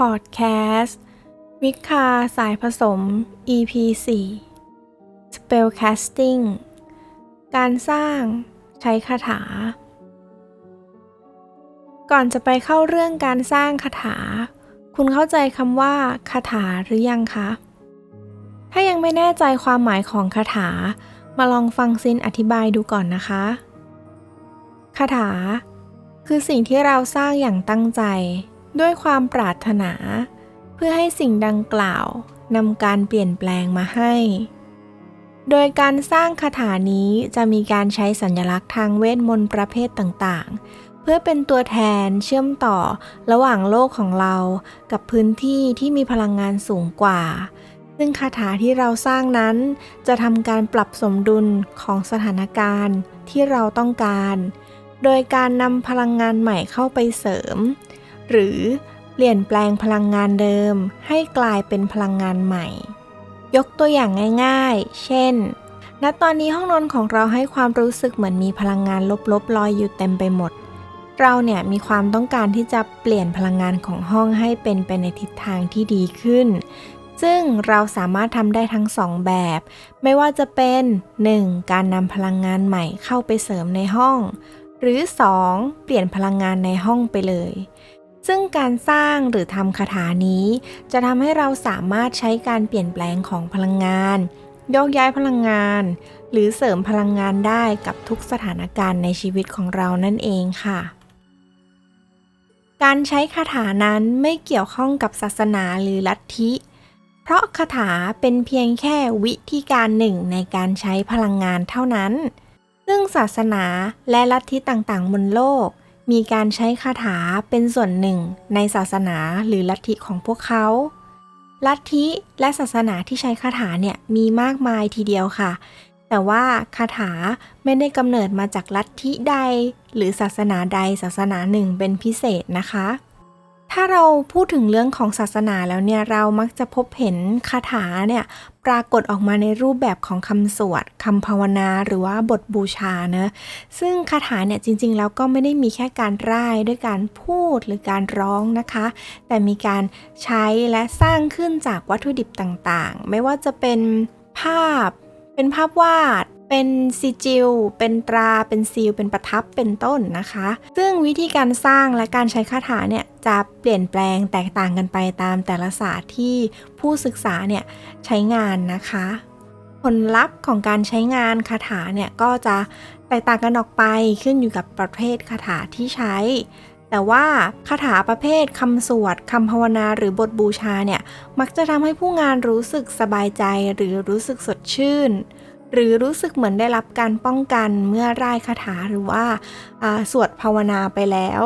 พอดแคสต์วิคาสายผสม EP 4 Spellcasting การสร้างใช้คาถา ก่อนจะไปเข้าเรื่องการสร้างคาถา คุณเข้าใจคำว่าคาถาหรือยังคะ ถ้ายังไม่แน่ใจความหมายของคาถา มาลองฟังซินอธิบายดูก่อนนะคะ คาถา คือสิ่งที่เราสร้างอย่างตั้งใจ ด้วยความปรารถนา เพื่อให้สิ่งดังกล่าวนำการเปลี่ยนแปลงมาให้ โดยการสร้างคาถานี้จะมีการใช้สัญลักษณ์ทางเวทมนต์ประเภทต่างๆ เพื่อเป็นตัวแทนเชื่อมต่อระหว่างโลกของเรากับพื้นที่ที่มีพลังงานสูงกว่า ซึ่งคาถาที่เราสร้างนั้นจะทำการปรับสมดุลของสถานการณ์ที่เราต้องการ โดยการนำพลังงานใหม่เข้าไปเสริม หรือเปลี่ยนแปลงพลังงานเดิมให้กลายเป็นพลังงานใหม่ ยกตัวอย่างง่ายๆ เช่น ณ ตอนนี้ห้องนอนของเราให้ความรู้สึกเหมือนมีพลังงานลบๆลอยอยู่เต็มไปหมด เราเนี่ยมีความต้องการที่จะเปลี่ยนพลังงานของห้องให้เป็นไปในทิศทางที่ดีขึ้น ซึ่งเราสามารถทำได้ทั้งสองแบบ ไม่ว่าจะเป็น 1. การนำพลังงานใหม่เข้าไปเสริมในห้อง หรือ 2. เปลี่ยนพลังงานในห้องไปเลย ซึ่งการสร้างหรือทำคาถานี้ จะทำให้เราสามารถใช้การเปลี่ยนแปลงของพลังงานโยกย้ายพลังงาน หรือเสริมพลังงานได้กับทุกสถานการณ์ในชีวิตของเรานั่นเองค่ะ การใช้คาถานั้นไม่เกี่ยวข้องกับศาสนาหรือลัทธิ เพราะคาถาเป็นเพียงแค่วิธีการหนึ่งในการใช้พลังงานเท่านั้น ซึ่งศาสนาและลัทธิต่างๆ บนโลก มีการใช้คาถาเป็นส่วนหนึ่งในศาสนาหรือลัทธิของพวกเขา ลัทธิและศาสนาที่ใช้คาถาเนี่ยมีมากมายทีเดียวค่ะ แต่ว่าคาถาไม่ได้กำเนิดมาจากลัทธิใด หรือศาสนาใดศาสนาหนึ่งเป็นพิเศษนะคะ ถ้าเราพูดถึงเรื่องของศาสนาแล้วเนี่ยเรามักจะพบเห็นคาถาเนี่ยปรากฏออกมาในรูปแบบของคำสวดคำภาวนาหรือว่าบทบูชาเนะซึ่งคาถาเนี่ยจริงๆแล้วก็ไม่ได้มีแค่การร่ายด้วยการพูดหรือการร้องนะคะ แต่มีการใช้และสร้างขึ้นจากวัตถุดิบต่างๆ ไม่ว่าจะเป็นภาพเป็นภาพวาด เป็นซีจิล เป็นตรา เป็นซีล เป็นประทับ เป็นต้นนะคะ ซึ่งวิธีการสร้างและการใช้คาถาเนี่ยจะเปลี่ยนแปลงแตกต่างกันไปตามแต่ละศาสตร์ที่ผู้ศึกษาเนี่ยใช้งานนะคะ ผลลัพธ์ของการใช้งานคาถาเนี่ยก็จะแตกต่างกันออกไปขึ้นอยู่กับประเภทคาถาที่ใช้ แต่ว่าคาถาประเภทคำสวดคำภาวนาหรือบทบูชาเนี่ยมักจะทำให้ผู้งานรู้สึกสบายใจหรือรู้สึกสดชื่น หรือรู้สึกเหมือนได้รับการป้องกันเมื่อร่ายคาถาหรือว่าสวดภาวนาไปแล้ว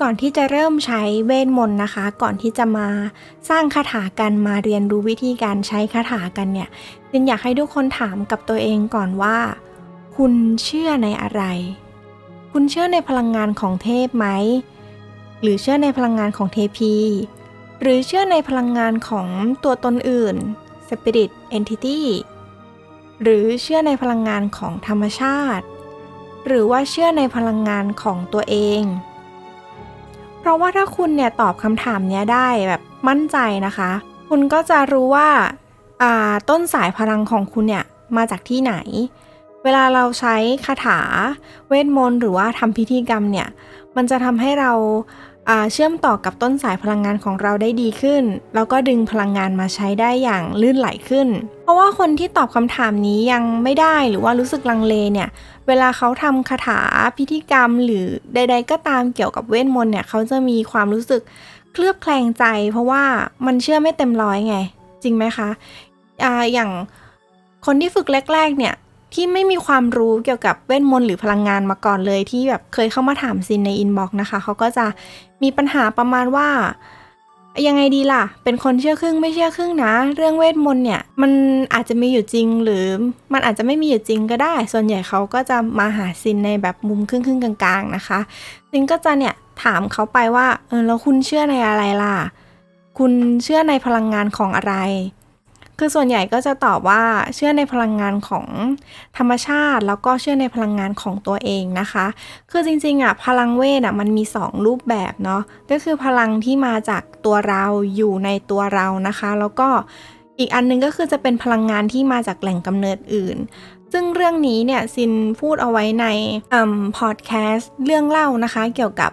ก่อนที่จะเริ่มใช้เวทมนต์นะคะ ก่อนที่จะมาสร้างคาถากันมาเรียนรู้วิธีการใช้คาถากันเนี่ยจินอยากให้ทุกคนถามกับตัวเองก่อนว่า คุณเชื่อในอะไร คุณเชื่อในพลังงานของเทพไหมหรือเชื่อในพลังงานของเทพี หรือเชื่อในพลังงานของตัวตนอื่น Spirit Entity หรือเชื่อในพลังงานของธรรมชาติ หรือว่าเชื่อในพลังงานของตัวเอง เพราะว่าถ้าคุณเนี่ยตอบคำถามเนี้ยได้แบบมั่นใจนะคะ คุณก็จะรู้ว่าต้นสายพลังของคุณเนี่ยมาจากที่ไหน เวลาเราใช้คาถา เวทมนต์หรือว่าทำพิธีกรรมเนี่ย มันจะทำให้เรา เชื่อมต่อกับต้นสายพลังงานของเราได้ดีขึ้น แล้วก็ดึงพลังงานมาใช้ได้อย่างลื่นไหลขึ้น เพราะว่าคนที่ตอบคำถามนี้ยังไม่ได้หรือว่ารู้สึกลังเลเนี่ย เวลาเขาทำคาถาพิธีกรรม หรือใด ๆ ก็ตามเกี่ยวกับเวทมนต์เนี่ย เขาจะมีความรู้สึกเคลือบแคลงใจ เพราะว่ามันเชื่อไม่เต็มร้อยไง จริงไหมคะออย่างคนที่ฝึกแรก ๆ เนี่ย ที่ไม่มีความรู้เกี่ยวกับเวทมนต์หรือพลังงานมาก่อนเลย ที่แบบเคยเข้ามาถามซินในอินบ็อกนะคะ เขาก็จะมีปัญหาประมาณว่า ยังไงดีล่ะ เป็นคนเชื่อครึ่งไม่เชื่อครึ่งนะ เรื่องเวทมนต์เนี่ย มันอาจจะมีอยู่จริงหรือมันอาจจะไม่มีอยู่จริงก็ได้ ส่วนใหญ่เขาก็จะมาหาซินในแบบมุมครึ่งครึ่งกลางๆนะคะซินก็จะเนี่ยถามเขาไปว่าเออแล้วคุณเชื่อในอะไรล่ะ คุณเชื่อในพลังงานของอะไร คือส่วนใหญ่ก็จะตอบว่าเชื่อในพลังงานของธรรมชาติ แล้วก็เชื่อในพลังงานของตัวเองนะคะ คือจริงๆอะพลังเวทอะมันมี 2 รูปแบบเนาะก็คือพลังที่มาจากตัวเราอยู่ในตัวเรานะคะ แล้วก็อีกอันนึงก็คือจะเป็นพลังงานที่มาจากแหล่งกำเนิดอื่น ซึ่งเรื่องนี้เนี่ยซินพูดเอาไว้ในพอดแคสต์เรื่องเล่านะคะเกี่ยวกับ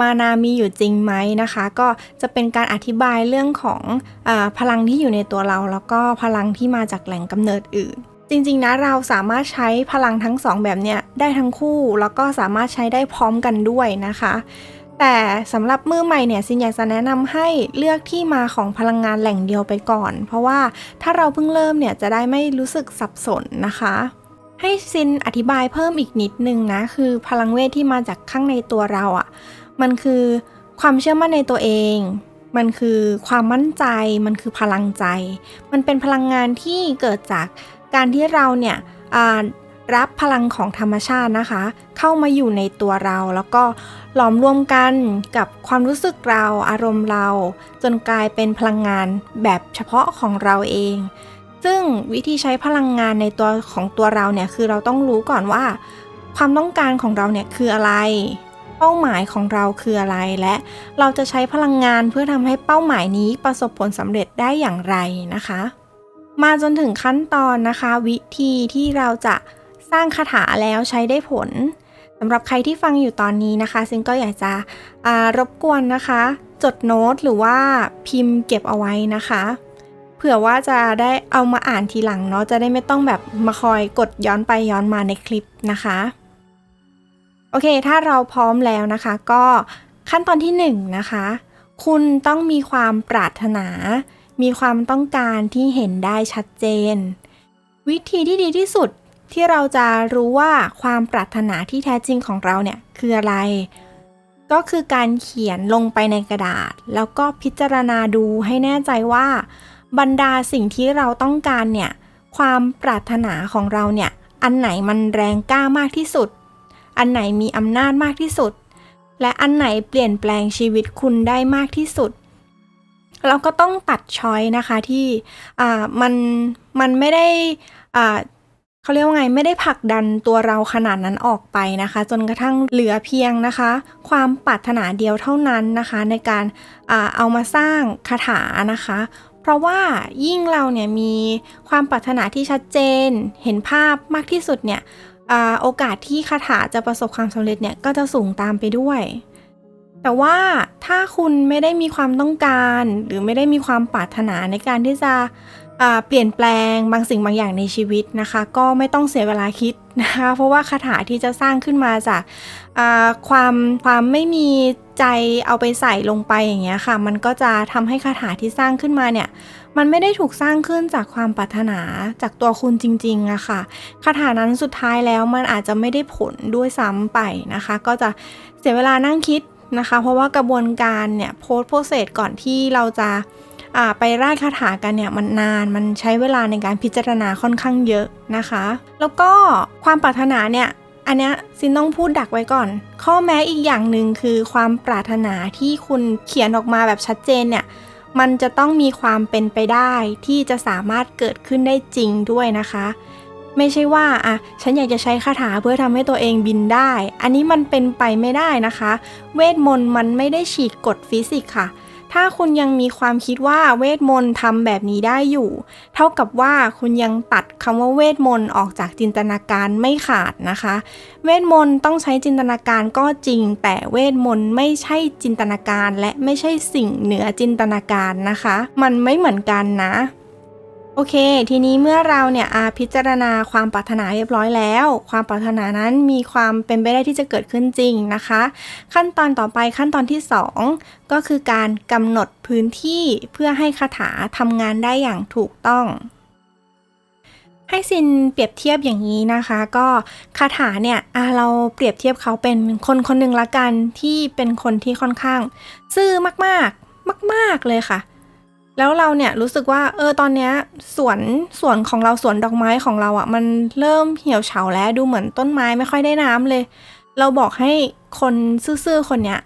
มานามีอยู่จริงไหมนะคะ ก็จะเป็นการอธิบายเรื่องของอพลังที่อยู่ในตัวเรา แล้วก็พลังที่มาจากแหล่งกำเนิดอื่น จริงๆนะเราสามารถใช้พลังทั้งสองแบบเนี้ยได้ทั้งคู่ แล้วก็สามารถใช้ได้พร้อมกันด้วยนะคะ แต่สำหรับมือใหม่เนี่ยซินอยากจะแนะนำให้เลือกที่มาของพลังงานแหล่งเดียวไปก่อน เพราะว่าถ้าเราเพิ่งเริ่มเนี่ยจะได้ไม่รู้สึกสับสนนะคะ ให้ซินอธิบายเพิ่มอีกนิดนึงนะ คือพลังเวทที่มาจากข้างในตัวเราอะ่ะ มันคือความเชื่อมั่นในตัวเอง มันคือความมั่นใจ มันคือพลังใจ มันเป็นพลังงานที่เกิดจากการที่เราเนี่ย รับพลังของธรรมชาตินะคะ เข้ามาอยู่ในตัวเรา แล้วก็หลอมรวมกันกับความรู้สึกเราอารมณ์เรา จนกลายเป็นพลังงานแบบเฉพาะของเราเอง ซึ่งวิธีใช้พลังงานในตัวของตัวเราเนี่ยคือเราต้องรู้ก่อนว่า ความต้องการของเราเนี่ยคืออะไร เป้าหมายของเราคืออะไรและเราจะใช้พลังงานเพื่อทำให้เป้าหมายนี้ประสบผลสำเร็จได้อย่างไรนะคะ มาจนถึงขั้นตอนนะคะ วิธีที่เราจะ ร้างคาถาแล้วใช้ได้ผลสำหรับใครที่ฟังอยู่ตอนนี้นะคะซิงก็อยากจะรบกวนนะคะ จดโน้ตหรือว่าพิมพ์เก็บเอาไว้นะคะเผื่อว่าจะได้เอามาอ่านทีหลังเนาะจะได้ไม่ต้องแบบมาคอยกดย้อนไปย้อนมาในคลิปนะคะ โอเค ถ้าเราพร้อมแล้วนะคะ ก็ขั้นตอนที่1นนะคะ คุณต้องมีความปรารถนา มีความต้องการที่เห็นได้ชัดเจน วิธีที่ดีที่สุด ที่เราจะรู้ว่าความปรารถนาที่แท้จริงของเราเนี่ยคืออะไร ก็คือการเขียนลงไปในกระดาษ แล้วก็พิจารณาดูให้แน่ใจว่า บรรดาสิ่งที่เราต้องการเนี่ยความปรารถนาของเราเนี่ยอันไหนมันแรงกล้ามากที่สุด อันไหนมีอำนาจมากที่สุด และอันไหนเปลี่ยนแปลงชีวิตคุณได้มากที่สุด เราก็ต้องตัดช้อยนะคะที่อ่ามันมันไม่ได้อ่า เขาเรียกว่าไงไม่ได้ผลักดันตัวเราขนาดนั้นออกไปนะคะ จนกระทั่งเหลือเพียงนะคะ ความปรารถนาเดียวเท่านั้นนะคะ ในการเอามาสร้างคาถานะคะ เพราะว่ายิ่งเราเนี่ยมีความปรารถนาที่ชัดเจน เห็นภาพมากที่สุดเนี่ยอโอกาสที่คาถาจะประสบความสำเร็จเนี่ยก็จะสูงตามไปด้วยแต่ว่าถ้าคุณไม่ได้มีความต้องการ หรือไม่ได้มีความปรารถนาในการที่จะ เปลี่ยนแปลงบางสิ่งบางอย่างในชีวิตนะคะ ก็ไม่ต้องเสียเวลาคิดนะคะเพราะว่าคาถาที่จะสร้างขึ้นมาจากความความไม่มีใจเอาไปใส่ลงไปอย่างเงี้ยค่ะ มันก็จะทำให้คาถาที่สร้างขึ้นมาเนี่ยมันไม่ได้ถูกสร้างขึ้นจากความปรารถนาจากตัวคุณจริงๆอะค่ะคาถานั้นสุดท้ายแล้วมันอาจจะไม่ได้ผลด้วยซ้ำไปนะคะ ก็จะเสียเวลานั่งคิดนะคะ เพราะว่ากระบวนการเนี่ยโพสโปรเซสก่อนที่เราจะ ไปร่ายคาถากันเนี่ยมันนานมันใช้เวลาในการพิจารณาค่อนข้างเยอะนะคะ แล้วก็ความปรารถนาเนี่ยอันนี้ซินต้องพูดดักไว้ก่อน ข้อแม้อีกอย่างหนึ่งคือความปรารถนาที่คุณเขียนออกมาแบบชัดเจนเนี่ยมันจะต้องมีความเป็นไปได้ที่จะสามารถเกิดขึ้นได้จริงด้วยนะคะ ไม่ใช่ว่าอะฉันอยากจะใช้คาถาเพื่อทำให้ตัวเองบินได้ อันนี้มันเป็นไปไม่ได้นะคะ เวทมนต์มันไม่ได้ฉีกกฎฟิสิกส์ค่ะ ถ้าคุณยังมีความคิดว่าเวทมนต์ทำแบบนี้ได้อยู่ เท่ากับว่าคุณยังตัดคำว่าเวทมนต์ออกจากจินตนาการไม่ขาดนะคะ เวทมนต์ต้องใช้จินตนาการก็จริง แต่เวทมนต์ไม่ใช่จินตนาการ และไม่ใช่สิ่งเหนือจินตนาการนะคะ มันไม่เหมือนกันนะ โอเค ทีนี้เมื่อเราเนี่ยอาพิจารณาความปรารถนาเรียบร้อยแล้ว ความปรารถนานั้นมีความเป็นไปได้ที่จะเกิดขึ้นจริงนะคะ ขั้นตอนต่อไปขั้นตอนที่ 2 ก็คือการกำหนดพื้นที่เพื่อให้คาถาทำงานได้อย่างถูกต้อง ให้ซินเปรียบเทียบอย่างนี้นะคะ ก็คาถาเนี่ยเราเปรียบเทียบเขาเป็นคนคนหนึ่งละกันที่เป็นคนที่ค่อนข้าง ซื่อมากๆ มาก ๆเลยค่ะ แล้วเราเนี่ยรู้สึกว่าเออตอนเนี้ยสวนสวนของเราสวนดอกไม้ของเราอะ่ะ มันเริ่มเหี่ยวเฉาแล้วดูเหมือนต้นไม้ไม่ค่อยได้น้ำเลย เราบอกให้คนซื่อๆคนเนี้ย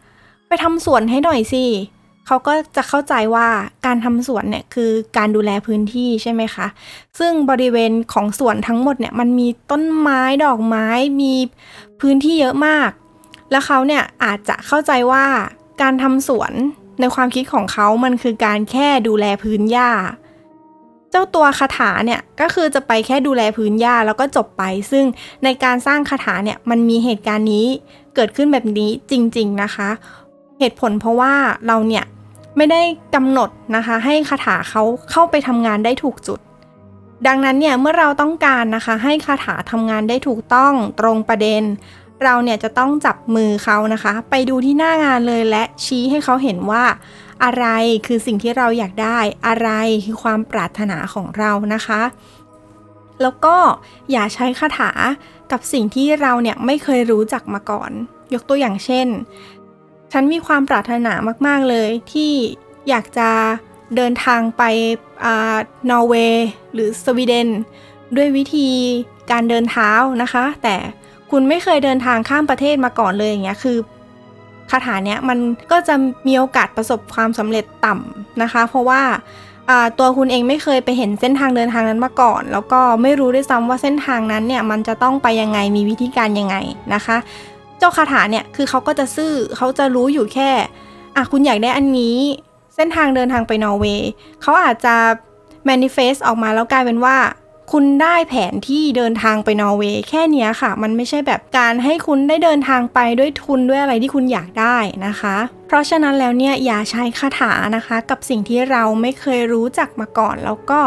ไปทำสวนให้หน่อยสิเขาก็จะเข้าใจว่าการทำสวนเนี่ยคือการดูแลพื้นที่ใช่ไหมคะ ซึ่งบริเวณของสวนทั้งหมดเนี่ยมันมีต้นไม้ดอกไม้มีพื้นที่เยอะมาก แล้วเขาเนี่ยอาจจะเข้าใจว่าการทำสวน ในความคิดของเขามันคือการแค่ดูแลพื้นหญ้า เจ้าตัวคาถาเนี่ยก็คือจะไปแค่ดูแลพื้นหญ้าแล้วก็จบไป ซึ่งในการสร้างคาถาเนี่ยมันมีเหตุการณ์นี้เกิดขึ้นแบบนี้จริง ๆนะคะ เหตุผลเพราะว่าเราเนี่ยไม่ได้กำหนดนะคะ ให้คาถาเขาเข้าไปทำงานได้ถูกจุด ดังนั้นเนี่ยเมื่อเราต้องการนะคะ ให้คาถาทำงานได้ถูกต้องตรงประเด็น เราเนี่ยจะต้องจับมือเขานะคะ ไปดูที่หน้างานเลยและชี้ให้เขาเห็นว่า อะไรคือสิ่งที่เราอยากได้ อะไรคือความปรารถนาของเรานะคะ แล้วก็อย่าใช้คาถากับสิ่งที่เราเนี่ยไม่เคยรู้จักมาก่อน ยกตัวอย่างเช่น ฉันมีความปรารถนามากๆเลยที่อยากจะเดินทางไปนอร์เวย์หรือสวีเดนด้วยวิธีการเดินเท้านะคะ แต่ คุณไม่เคยเดินทางข้ามประเทศมาก่อนเลยอย่างเงี้ยคือคาถาเนี้ยมันก็จะมีโอกาสประสบความสำเร็จต่ำนะคะ เพราะว่าตัวคุณเองไม่เคยไปเห็นเส้นทางเดินทางนั้นมาก่อน แล้วก็ไม่รู้ด้วยซ้ำว่าเส้นทางนั้นเนี่ยมันจะต้องไปยังไงมีวิธีการยังไงนะคะ เจ้าคาถาเนี่ยคือเขาก็จะซื่อเขาจะรู้อยู่แค่อะคุณอยากได้อันนี้ เส้นทางเดินทางไปนอร์เวย์เขาอาจจะ manifest ออกมาแล้วกลายเป็นว่า คุณได้แผนที่เดินทางไปนอร์เวย์แค่นี้ค่ะ มันไม่ใช่แบบการให้คุณได้เดินทางไปด้วยทุนด้วยอะไรที่คุณอยากได้นะคะ เพราะฉะนั้นแล้วเนี่ยอย่าใช้คาถานะคะ กับสิ่งที่เราไม่เคยรู้จักมาก่อน แล้วก็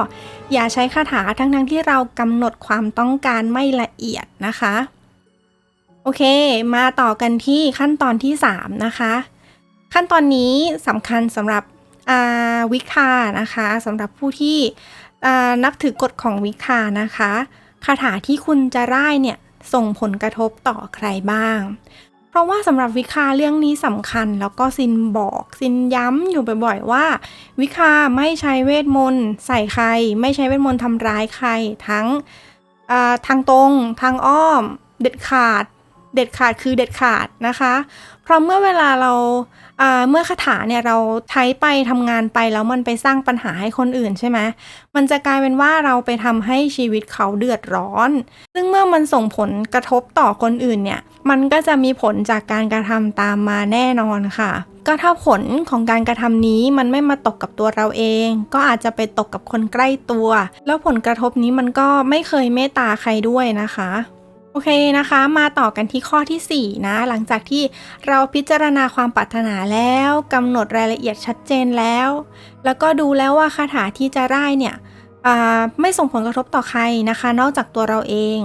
อย่าใช้คาถาทั้งทั้งที่เรากำหนดความต้องการไม่ละเอียดนะคะ โอเค มาต่อกันที่ขั้นตอนที่ 3 นะคะ ขั้นตอนนี้สำคัญสำหรับวิคานะคะสำหรับผู้ที่ นับถือกฎของวิคานะคะคาถาที่คุณจะร่ายเนี่ยส่งผลกระทบต่อใครบ้าง เพราะว่าสำหรับวิคาเรื่องนี้สำคัญแล้วก็ซินบอกซินย้ำอยู่บ่อยๆว่า วิคาไม่ใช้เวทมนต์ใส่ใคร ไม่ใช้เวทมนต์ทำร้ายใครทั้งทางตรงทางอ้อม เด็ดขาด เด็ดขาดคือเด็ดขาดนะคะ เพราะเมื่อเวลาเราเมื่อคาถาเนี่ยเราใช้ไปทำงานไปแล้วมันไปสร้างปัญหาให้คนอื่นใช่ไหมมันจะกลายเป็นว่าเราไปทำให้ชีวิตเขาเดือดร้อน ซึ่งเมื่อมันส่งผลกระทบต่อคนอื่นเนี่ยมันก็จะมีผลจากการกระทำตามมาแน่นอนค่ะ ก็ถ้าผลของการกระทำนี้มันไม่มาตกกับตัวเราเอง ก็อาจจะไปตกกับคนใกล้ตัว แล้วผลกระทบนี้มันก็ไม่เคยเมตตาใครด้วยนะคะ โอเคนะคะ มาต่อกันที่ข้อที่ 4 นะ หลังจากที่เราพิจารณาความปรารถนาแล้วกำหนดรายละเอียดชัดเจนแล้ว แล้วก็ดูแล้วว่าคาถาที่จะได้เนี่ยไม่ส่งผลกระทบต่อใครนะคะ นอกจากตัวเราเอง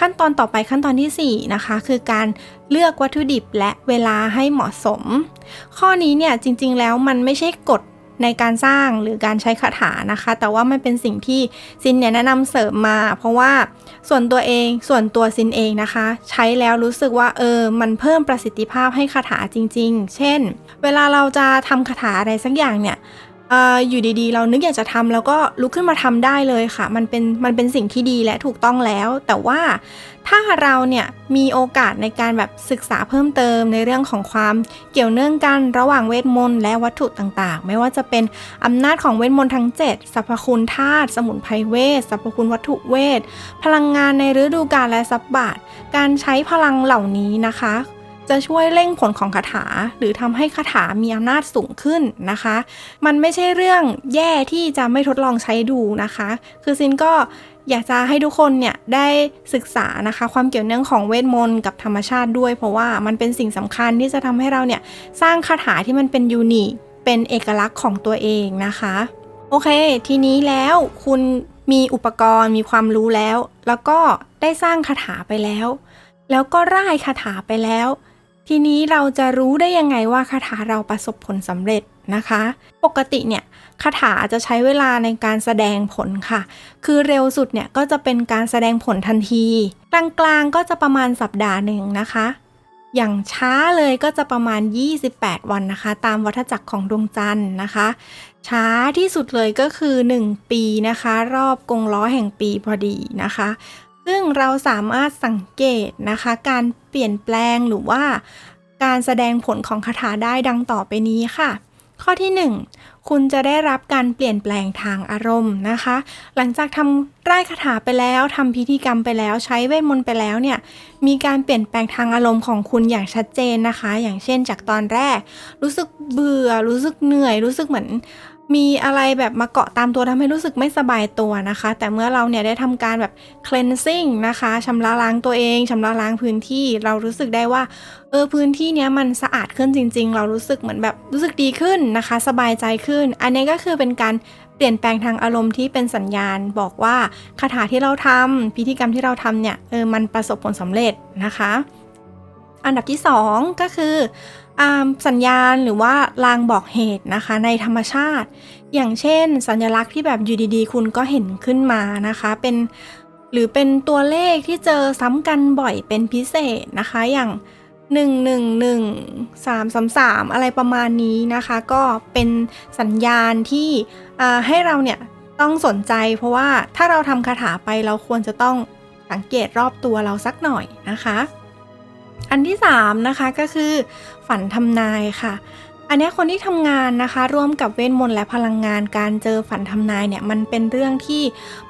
ขั้นตอนต่อไปขั้นตอนที่ 4 นะคะ คือการเลือกวัตถุดิบและเวลาให้เหมาะสม ข้อนี้เนี่ยจริงๆแล้วมันไม่ใช่กฎ ในการสร้างหรือการใช้คาถานะคะ แต่ว่ามันเป็นสิ่งที่ซินเนี่ยแนะนำเสริมมา เพราะว่าส่วนตัวเองส่วนตัวซินเองนะคะ ใช้แล้วรู้สึกว่าเออมันเพิ่มประสิทธิภาพให้คาถาจริง ๆ เช่น เวลาเราจะทำคาถาอะไรสักอย่างเนี่ยอยู่ดีๆ เรานึกอยากจะทำแล้วก็ลุกขึ้นมาทำได้เลยค่ะ มันเป็นมันเป็นสิ่งที่ดีและถูกต้องแล้ว แต่ว่า ถ้าเราเนี่ยมีโอกาสในการแบบศึกษาเพิ่มเติมในเรื่องของความเกี่ยวเนื่องกันระหว่างเวทมนต์และวัตถุต่างๆ ไม่ว่าจะเป็นอำนาจของเวทมนต์ทั้ง 7สรรพคุณธาตุสมุนไพรเวทสรรพคุณวัตถุเวท พลังงานในฤดูกาลและสับบาทการใช้พลังเหล่านี้นะคะ จะช่วยเร่งผลของคาถา หรือทำให้คาถามีอำนาจสูงขึ้นนะคะ มันไม่ใช่เรื่องแย่ที่จะไม่ทดลองใช้ดูนะคะ คือซินก็อยากจะให้ทุกคนเนี่ยได้ศึกษานะคะ ความเกี่ยวเนื่องของเวทมนต์กับธรรมชาติด้วย เพราะว่ามันเป็นสิ่งสำคัญที่จะทำให้เราเนี่ยสร้างคาถาที่มันเป็นยูนิคเป็นเอกลักษณ์ของตัวเองนะคะ โอเค ทีนี้แล้วคุณมีอุปกรณ์มีความรู้แล้ว แล้วก็ได้สร้างคาถาไปแล้ว แล้วก็ร่ายคาถาไปแล้ว ทีนี้เราจะรู้ได้ยังไงว่าคาถาเราประสบผลสำเร็จนะคะ ปกติเนี่ยคาถาจะใช้เวลาในการแสดงผลค่ะ คือเร็วสุดเนี่ยก็จะเป็นการแสดงผลทันที กลางๆก็จะประมาณสัปดาห์หนึ่งนะคะ อย่างช้าเลยก็จะประมาณ 28 วันนะคะ ตามวัฏจักรของดวงจันทร์นะคะ ช้าที่สุดเลยก็คือ 1 ปีนะคะ รอบกงล้อแห่งปีพอดีนะคะ ซึ่งเราสามารถสังเกตนะคะ การเปลี่ยนแปลงหรือว่าการแสดงผลของคาถาได้ดังต่อไปนี้ค่ะ ข้อที่ 1 คุณจะได้รับการเปลี่ยนแปลงทางอารมณ์นะคะ หลังจากทำไร้คาถาไปแล้วทำพิธีกรรมไปแล้ว ใช้เวทมนต์ไปแล้วเนี่ย มีการเปลี่ยนแปลงทางอารมณ์ของคุณอย่างชัดเจนนะคะ อย่างเช่นจากตอนแรก รู้สึกเบื่อ รู้สึกเหนื่อย รู้สึกเหมือน มีอะไรแบบมาเกาะตามตัวทำให้รู้สึกไม่สบายตัวนะคะ แต่เมื่อเราเนี่ยได้ทำการแบบ cleansing นะคะชำระล้างตัวเองชำระล้างพื้นที่เรารู้สึกได้ว่าเออพื้นที่เนี้ยมันสะอาดขึ้นจริง ๆ เรารู้สึกเหมือนแบบรู้สึกดีขึ้นนะคะ สบายใจขึ้น อันนี้ก็คือเป็นการเปลี่ยนแปลงทางอารมณ์ที่เป็นสัญญาณบอกว่าคาถาที่เราทำพิธีกรรมที่เราทำเนี่ยเออมันประสบผลสำเร็จนะคะ อันดับที่ 2 ก็คือ อาสัญญาณหรือว่าลางบอกเหตุนะคะในธรรมชาติ อย่างเช่น สัญลักษณ์ที่แบบอยู่ดีๆ คุณก็เห็นขึ้นมานะคะ เป็นหรือเป็นตัวเลขที่เจอซ้ำกันบ่อยเป็นพิเศษนะคะอย่าง 1 1 1 3 3 3 อะไรประมาณนี้นะคะ ก็เป็นสัญญาณที่ให้เราเนี่ยต้องสนใจ เพราะว่าถ้าเราทำคาถาไปเราควรจะต้องสังเกตรอบตัวเราสักหน่อยนะคะ อันที่3นะคะก็คือฝันทำนายค่ะ อันนี้คนที่ทำงานนะคะ ร่วมกับเวทมนต์และพลังงานการเจอฝันทำนายเนี่ยมันเป็นเรื่องที่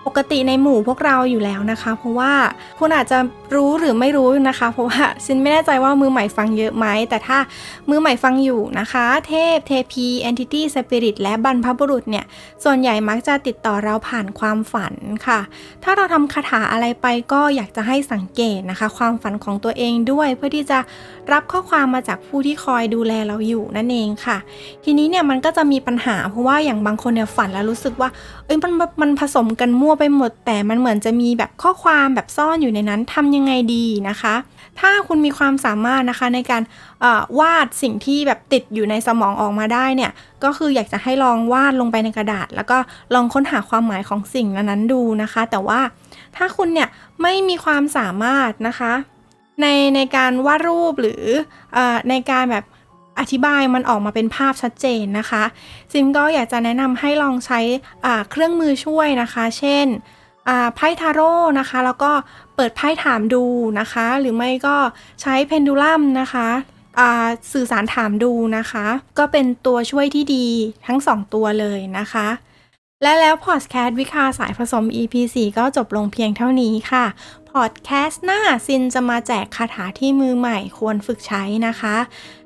ปกติในหมู่พวกเราอยู่แล้วนะคะ เพราะว่าคุณอาจจะรู้หรือไม่รู้นะคะ เพราะว่าซินไม่แน่ใจว่ามือใหม่ฟังเยอะไหมแต่ถ้ามือใหม่ฟังอยู่นะคะ เทพเทพีแอนติตี้สปิริตและบรรพบุรุษเนี่ยส่วนใหญ่มักจะติดต่อเราผ่านความฝันค่ะ ถ้าเราทำคาถาอะไรไปก็อยากจะให้สังเกตนะคะ ความฝันของตัวเองด้วย เพื่อที่จะรับข้อความมาจากผู้ที่คอยดูแลเราอยู่นั่นเองค่ะ ทีนี้เนี่ยมันก็จะมีปัญหา เพราะว่าอย่างบางคนเนี่ยฝันแล้วรู้สึกว่า เอ้ยมันมันผสมกันมั่วไปหมด แต่มันเหมือนจะมีแบบข้อความแบบซ่อนอยู่ในนั้นทำยังไงดีนะคะ ถ้าคุณมีความสามารถนะคะในการวาดสิ่งที่แบบติดอยู่ในสมองออกมาได้เนี่ยก็คืออยากจะให้ลองวาดลงไปในกระดาษ แล้วก็ลองค้นหาความหมายของสิ่งนั้นๆดูนะคะ แต่ว่าถ้าคุณเนี่ยไม่มีความสามารถนะคะในในการวาดรูปหรืออในการแบบ อธิบายมันออกมาเป็นภาพชัดเจนนะคะ ซิมก็อยากจะแนะนำให้ลองใช้เครื่องมือช่วยนะคะ เช่นไพ่ทาโร่นะคะ แล้วก็เปิดไพ่ถามดูนะคะ หรือไม่ก็ใช้เพนดูลัมนะคะสื่อสารถามดูนะคะ ก็เป็นตัวช่วยที่ดีทั้งสองตัวเลยนะคะ และแล้วพอดแคสต์วิคาสายผสม EP 4ก็จบลงเพียงเท่านี้ค่ะพอดแคสต์หน้าซินจะมาแจกคาถาที่มือใหม่ควรฝึกใช้นะคะ